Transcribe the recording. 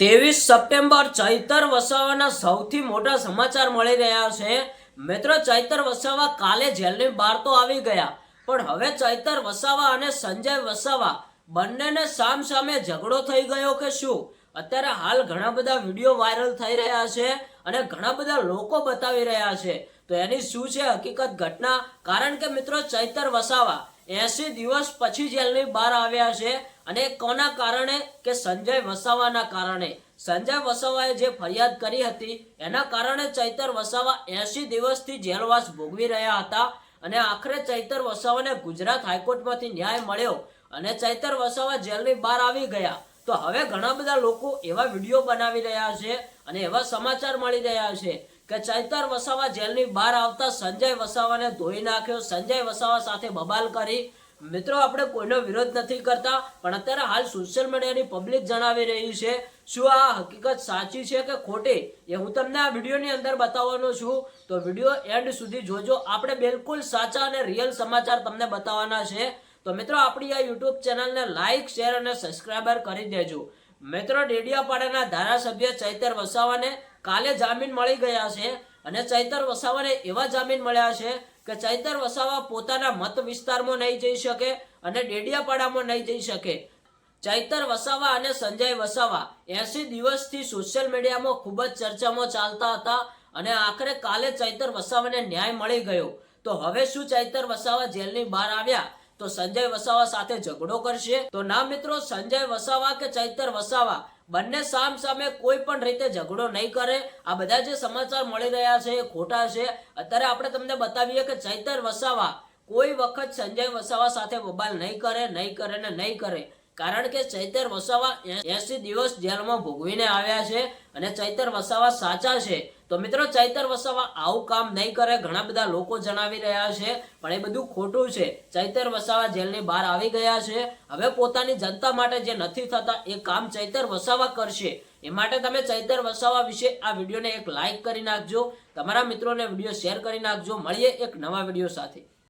ત્રેવીસ સપ્ટેમ્બર ચૈતર વસાવાના સૌથી મોટા સમાચાર મળી રહ્યા છે. મિત્રો, ચૈતર વસાવા કાલે જેલની બહાર તો આવી ગયા, પણ હવે ચૈતર વસાવા અને સંજય વસાવા બંનેને સામ સામે ઝઘડો થઈ ગયો કે શું? અત્યારે હાલ ઘણા બધા વીડિયો વાયરલ થઈ રહ્યા છે અને ઘણા બધા લોકો બતાવી રહ્યા છે. તો એની શું છે હકીકત ઘટના? કારણ કે મિત્રો, ચૈતર વસાવા એસી દિવસ પછી જેલની બહાર આવ્યા છે અને કોના કારણે કે સંજય વસાવાના કારણે? સંજય વસાવાએ જે ફરિયાદ કરી હતી, એના કારણે ચૈતર વસાવા એસી દિવસથી જેલવાસ ભોગવી રહ્યા હતા અને આખરે ચૈતર વસાવાને ગુજરાત હાઈકોર્ટમાંથી ન્યાય મળ્યો અને ચૈતર વસાવા જેલની બહાર આવી ગયા. તો હવે ઘણા બધા લોકો એવા વીડિયો બનાવી રહ્યા છે અને એવા સમાચાર મળી રહ્યા છે કે ચૈતર વસાવા જેલની બહાર આવતા સંજય વસાવાને ધોઈ નાખ્યો, સંજય વસાવા સાથે બબાલ કરી મિત્રો, આપણે કોઈનો વિરોધ નથી કરતા, પણ અત્યારે હાલ સોશિયલ મીડિયાની પબ્લિક જણાવી રહી છે. શું આ હકીકત સાચી છે કે ખોટી? એ હું તમને આ વિડીયોની અંદર બતાવવાનો છું. તો વીડિયો એન્ડ સુધી જોજો. આપણે બિલકુલ સાચા અને રિયલ સમાચાર તમને બતાવવાના છે. તો મિત્રો, આપણી આ યુટ્યુબ ચેનલને લાઇક શેર અને સબસ્ક્રાઈબર કરી દેજો. મિત્રો, ડેડિયાપાડાના ધારાસભ્ય ચૈતર વસાવાને કાલે જામીન મળી ગયા છે અને ચૈતર વસાવાને એવા જામીન મળ્યા છે કે ચૈતર વસાવા પોતાના મત વિસ્તારમાં નહીં જઈ શકે અને ડેડિયાપાડામાં નહીં જઈ શકે. ચૈતર વસાવા અને સંજય વસાવા એસી દિવસથી સોશિયલ મીડિયામાં ખૂબ જ ચર્ચામાં ચાલતા હતા અને આખરે કાલે ચૈતર વસાવાને ન્યાય મળી ગયો. તો હવે શું ચૈતર વસાવા જેલની બહાર આવ્યા? તો સંજય વસાવા સાથે ઝઘડો કરશે? તો ના મિત્રો, સંજય વસાવા કે ચૈતર વસાવા? બંને સામ સામે કોઈ પણ રીતે ઝઘડો નહીં કરે. આ બધા જે સમાચાર મળી રહ્યા છે એ ખોટા છે. અત્યારે આપણે તમને બતાવીએ કે ચૈતર વસાવા કોઈ વખત સંજય વસાવા સાથે બબાલ નહીં કરે નહીં કરે ને નહીં કરે. કારણ કે ચૈતર વસાવા એસી દિવસ જેલમાં ભોગવીને આવ્યા છે અને ચૈતર વસાવા સાચા છે. તો મિત્રો ચૈતર વસાવા આવું કામ નહીં કરે, ઘણા બધા લોકો જણાવી રહ્યા છે, પણ એ બધું ખોટું છે. ચૈતર વસાવા જેલની બહાર આવી ગયા છે. હવે પોતાની જનતા માટે જે નથી થતા, એ કામ ચૈતર વસાવા કરશે. એ માટે તમે ચૈતર વસાવા વિશે આ વિડીયોને એક લાઇક કરી નાખજો. તમારા મિત્રોને વીડિયો શેર કરી નાખજો. મળીએ એક નવા વીડિયો સાથે.